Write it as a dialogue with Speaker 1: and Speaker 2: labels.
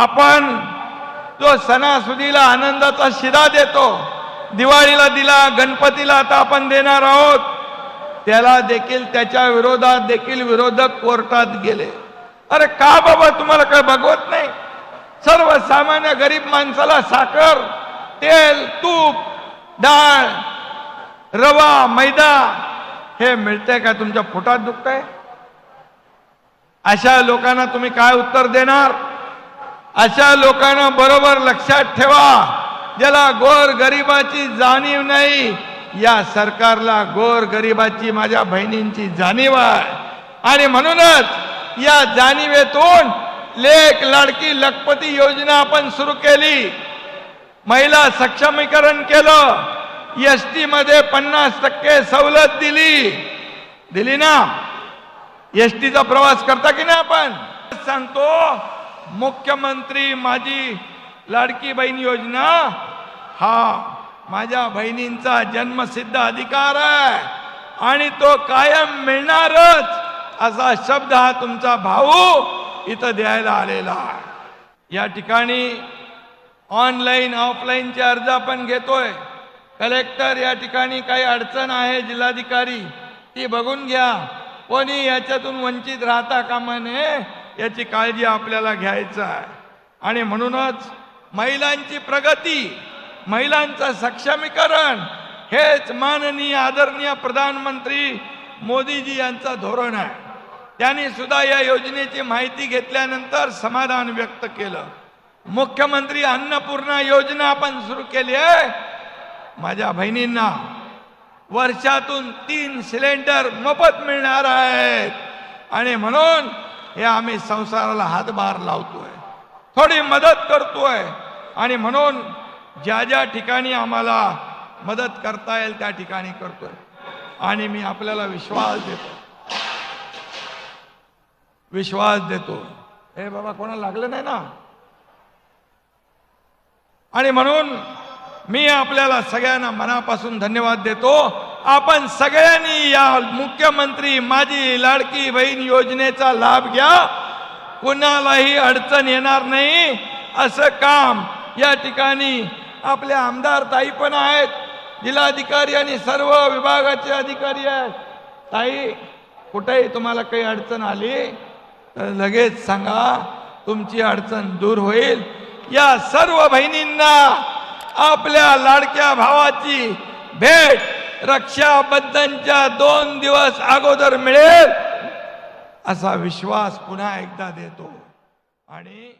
Speaker 1: आपण जो सणासुदीला आनंदाचा शिदा देतो. दिवाळीला दिला गणपतीला आता आपण देणार आहोत. त्याला देखील त्याच्या विरोधात देखील विरोधक कोर्टात गेले. अरे का बाबा तुम्हाला काय बघवत नाही? सर्वसामान्य गरीब माणसाला साखर तेल तूप डाळ रवा मैदा हे मिळतंय का? तुमच्या फुटात दुखतंय? अशा लोकांना तुम्ही काय उत्तर देणार? अशा लोकांना बरोबर लक्षात ठेवा. ज्याला गोर गरिबाची जाणीव नाही या सरकारला गोर गरिबाची माझ्या बहिणींची जाणीव आहे. आणि म्हणूनच या जाणीवेतून लेख लाडकी लखपती योजना आपण सुरू केली. महिला सक्षमीकरण केलं. एस टी मध्ये पन्नास टक्के सवलत दिली. दिली ना? एस टीचा प्रवास करता की नाही आपण? सांगतो मुख्यमंत्री माझी लाडकी बहीण योजना? हा माझ्या बहिणींचा जन्मसिद्ध अधिकार आहे. आणि तो कायम मिळणारच असा शब्द हा तुमचा भाऊ इथं द्यायला आलेला आहे. या ठिकाणी ऑनलाईन ऑफलाईनचे अर्ज आपण घेतोय. कलेक्टर या ठिकाणी काही अडचण आहे जिल्हाधिकारी ती बघून घ्या. कोणी याच्यातून वंचित राहता कामा नये. याची काळजी आपल्याला घ्यायचं आहे. आणि म्हणूनच महिलांची प्रगती महिलांचं सक्षमीकरण हेच माननीय आदरणीय प्रधानमंत्री मोदीजी यांचं धोरण आहे. त्यांनी सुद्धा या योजनेची माहिती घेतल्यानंतर समाधान व्यक्त केलं. मुख्यमंत्री अन्नपूर्णा योजना आपण सुरू केली आहे. माझ्या बहिणींना वर्षातून तीन सिलेंडर मोफत मिळणार आहेत. आणि म्हणून हे आम्ही संसाराला हातभार लावतोय. थोडी मदत करतोय. आणि म्हणून ज्या ज्या ठिकाणी आम्हाला मदत करता येईल त्या ठिकाणी करतोय. आणि मी आपल्याला विश्वास देतो. विश्वास देतो. हे बाबा कोणाला लागलं नाही ना? आणि म्हणून मी आपल्याला सगळ्यांना मनापासून धन्यवाद देतो. आपण सगळ्यांनी या मुख्यमंत्री माझी लाडकी बहीण योजनेचा लाभ घ्या. कुणालाही अडचण येणार नाही. असं काम या ठिकाणी आपले आमदार ताई पण आहेत. जिल्हाधिकारी आणि सर्व विभागाचे अधिकारी आहेत. ताई कुठेही तुम्हाला काही अडचण आली तर लगेच सांगा. तुमची अडचण दूर होईल. या सर्व बहिणींना आपल्या लाडक्या भावाची भेट रक्षाबंधनच्या दोन दिवस अगोदर मिळेल असा विश्वास पुन्हा एकदा देतो. आणि